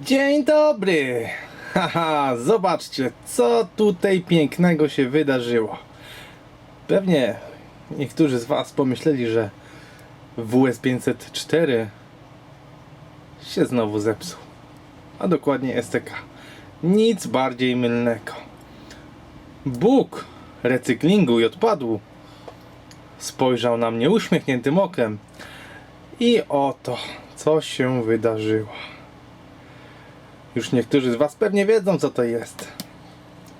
Dzień dobry! Haha, zobaczcie, co tutaj pięknego się wydarzyło. Pewnie niektórzy z Was pomyśleli, że WS 504 się znowu zepsuł. A dokładnie STK. Nic bardziej mylnego. Bóg recyklingu i odpadu spojrzał na mnie uśmiechniętym okiem i oto, co się wydarzyło. Już niektórzy z Was pewnie wiedzą, co to jest.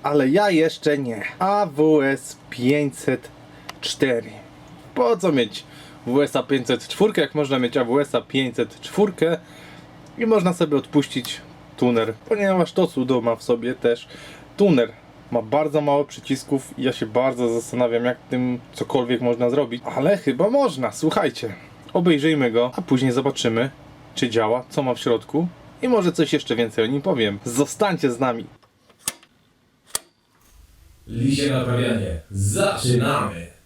Ale ja jeszcze nie. AWS 504. Po co mieć WS 504, jak można mieć AWS 504 i można sobie odpuścić tuner, ponieważ to cudo ma w sobie też tuner. Ma bardzo mało przycisków i ja się bardzo zastanawiam, jak tym cokolwiek można zrobić, ale chyba można. Słuchajcie, obejrzyjmy go, a później zobaczymy, czy działa, co ma w środku i może coś jeszcze więcej o nim powiem. Zostańcie z nami. Lisie naprawianie. Zaczynamy!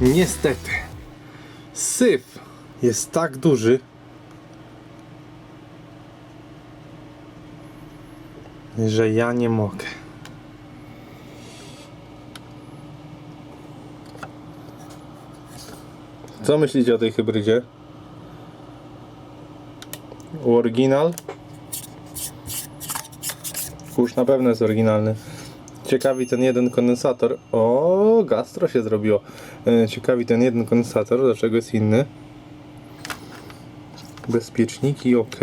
Niestety, syf jest tak duży, że ja nie mogę. Co myślicie o tej hybrydzie? Oryginal? Kurz na pewno jest oryginalny. Ciekawi ten jeden kondensator. O, gastro się zrobiło. E, Ciekawi ten jeden kondensator, dlaczego jest inny. Bezpieczniki ok.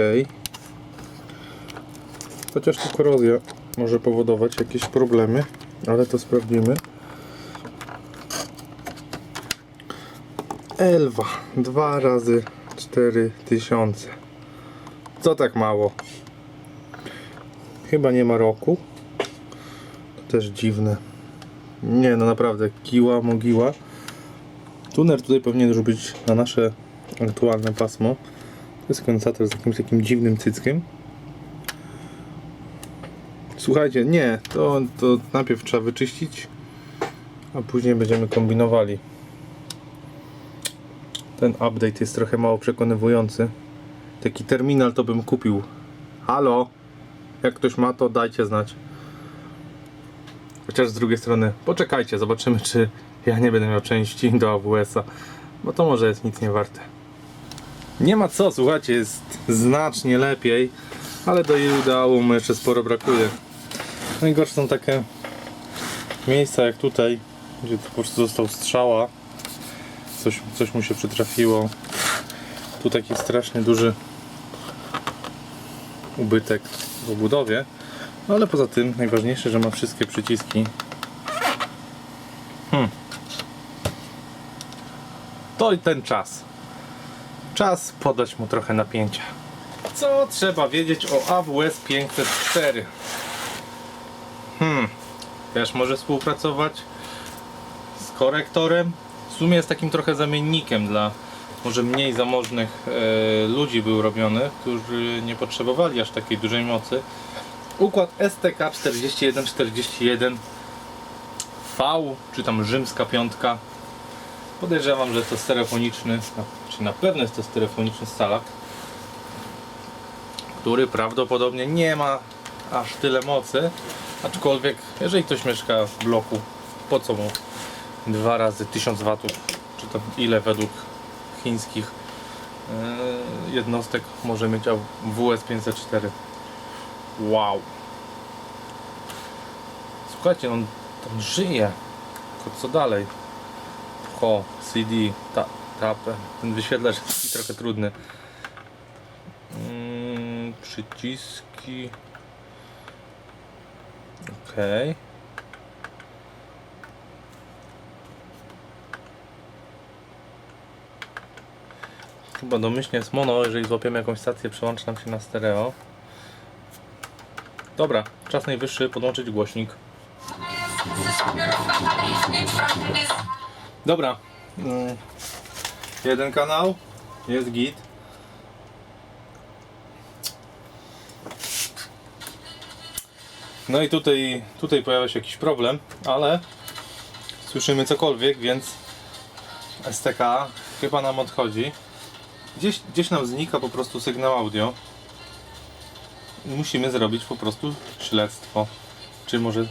Chociaż tu korozja może powodować jakieś problemy, ale to sprawdzimy. Elwa, 2 razy 4000. Co tak mało? Chyba nie ma roku. Też dziwne. Nie, no naprawdę, kiła, mogiła. Tuner tutaj powinien już być na nasze aktualne pasmo. To jest kondensator z jakimś takim dziwnym cyckiem. Słuchajcie, nie, to, to najpierw trzeba wyczyścić, a później będziemy kombinowali. Ten update jest trochę mało przekonywujący. Taki terminal to bym kupił. Halo? Jak ktoś ma, to dajcie znać. Chociaż z drugiej strony, poczekajcie, zobaczymy, czy ja nie będę miał części do AWS-a, bo to może jest nic nie warte. Nie ma co, słuchajcie, jest znacznie lepiej, ale do ideału mu jeszcze sporo brakuje. Najgorsze są takie miejsca jak tutaj, gdzie po prostu został strzała, coś, coś mu się przytrafiło. Tu taki strasznie duży ubytek w obudowie. No ale poza tym najważniejsze, że ma wszystkie przyciski. Hmm. To i ten czas. Czas podać mu trochę napięcia. Co trzeba wiedzieć o AWS 504? Hmm. Też może współpracować z korektorem. W sumie jest takim trochę zamiennikiem dla może mniej zamożnych e, ludzi był robiony, którzy nie potrzebowali aż takiej dużej mocy. Układ STK 4141 V, czy tam rzymska piątka. Podejrzewam, że to stereofoniczny, no, czy na pewno jest to stereofoniczny scalak, który prawdopodobnie nie ma aż tyle mocy, aczkolwiek jeżeli ktoś mieszka w bloku, po co mu dwa razy 1000 watów, czy to ile według chińskich yy, jednostek może mieć WS 504. Wow. Słuchajcie, on żyje. Tylko co dalej? Ho, CD, ta, tap, ten wyświetlacz jest trochę trudny. Mm, przyciski. Okej. Chyba domyślnie jest mono, jeżeli złapiemy jakąś stację, przełączy nam się na stereo. Dobra, czas najwyższy podłączyć głośnik. Dobra. Mm. Jeden kanał, jest git. No i tutaj, tutaj pojawia się jakiś problem, ale słyszymy cokolwiek, więc STK chyba nam odchodzi. Gdzieś, gdzieś nam znika po prostu sygnał audio. Musimy zrobić po prostu śledztwo. Czy może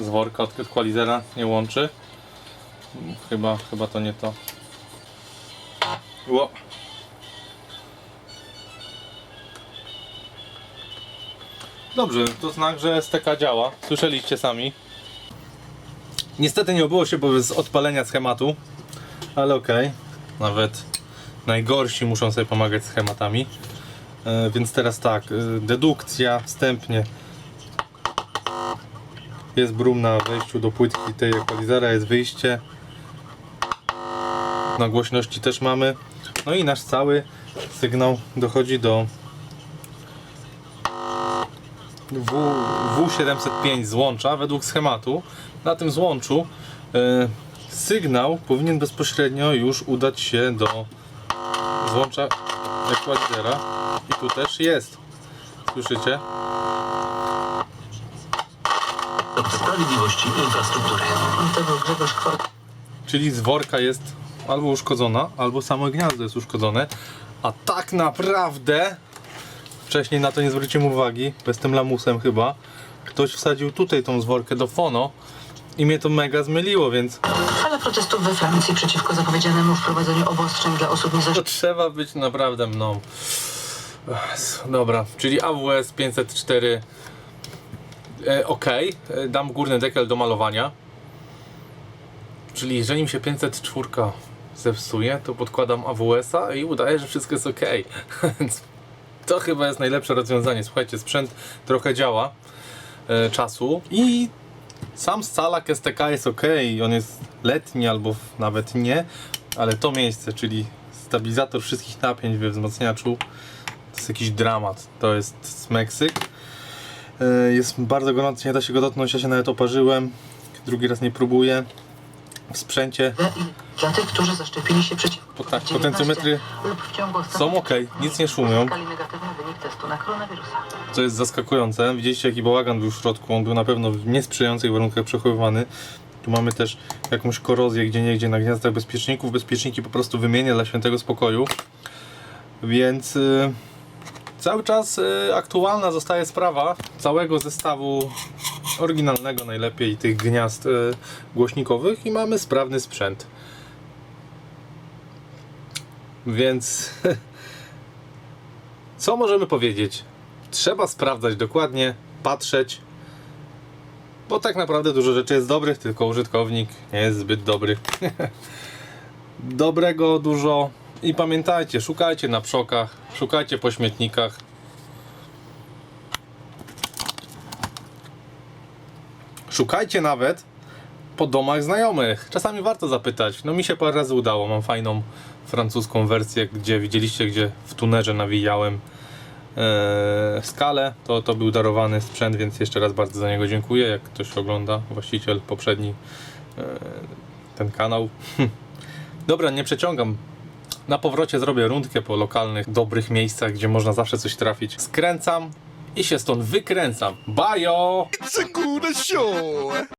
z worka od equalizera nie łączy? Chyba, chyba to nie to. Ło. Dobrze, to znak, że STK działa. Słyszeliście sami. Niestety nie obyło się bez odpalenia schematu, ale okej. Nawet najgorsi muszą sobie pomagać schematami. E, więc teraz tak, e, dedukcja wstępnie. Jest brum na wejściu do płytki tej equalizera, jest wyjście. Na głośności też mamy. No i nasz cały sygnał dochodzi do w, W705 złącza według schematu. Na tym złączu e, sygnał powinien bezpośrednio już udać się do złącza equalizera i tu też jest. Słyszycie? do Sprawiedliwości i Infrastruktury. Tego Grzegorz Kwart. Czyli z worka jest albo uszkodzona, albo samo gniazdo jest uszkodzone. A tak naprawdę wcześniej na to nie zwróciłem uwagi, bez tym lamusem chyba. Ktoś wsadził tutaj tą zworkę do fono i mnie to mega zmyliło, więc Fala protestów we Francji przeciwko zapowiedzianemu wprowadzeniu obostrzeń dla osób to niezaszczepionych. trzeba być naprawdę mną. Dobra, czyli AWS 504 e, ok, dam górny dekel do malowania. Czyli jeżeli mi się 504 zepsuje, to podkładam AWS-a i udaje, że wszystko jest ok. To chyba jest najlepsze rozwiązanie. Słuchajcie, sprzęt trochę działa e, czasu i sam scalak STK jest ok, on jest letni albo nawet nie, ale to miejsce, czyli stabilizator wszystkich napięć we wzmacniaczu, to jest jakiś dramat. To jest smeksyk. E, Jest bardzo gorący, nie da się go dotknąć, ja się nawet oparzyłem. Drugi raz nie próbuję. W sprzęcie dla tych, którzy zaszczepili się przeciwko tak, COVID-19 potencjometry lub w ciągu są ok, nic nie szumią. Co jest zaskakujące. Widzieliście jaki bałagan był w środku. On był na pewno w niesprzyjających warunkach przechowywany. Tu mamy też jakąś korozję gdzie niegdzie na gniazdach bezpieczników. Bezpieczniki po prostu wymienię dla świętego spokoju. Więc y, cały czas y, aktualna zostaje sprawa całego zestawu oryginalnego najlepiej tych gniazd y, głośnikowych i mamy sprawny sprzęt. Więc co możemy powiedzieć? Trzeba sprawdzać dokładnie, patrzeć, bo tak naprawdę dużo rzeczy jest dobrych, tylko użytkownik nie jest zbyt dobry. Dobrego dużo i pamiętajcie, szukajcie na przokach, szukajcie po śmietnikach. Szukajcie nawet po domach znajomych. Czasami warto zapytać. No mi się parę razy udało. Mam fajną francuską wersję, gdzie widzieliście, gdzie w tunerze nawijałem e, skalę. To, to był darowany sprzęt, więc jeszcze raz bardzo za niego dziękuję. Jak ktoś ogląda, właściciel poprzedni e, ten kanał. Dobra, nie przeciągam. Na powrocie zrobię rundkę po lokalnych, dobrych miejscach, gdzie można zawsze coś trafić. Skręcam i się stąd wykręcam. Bajo! It's.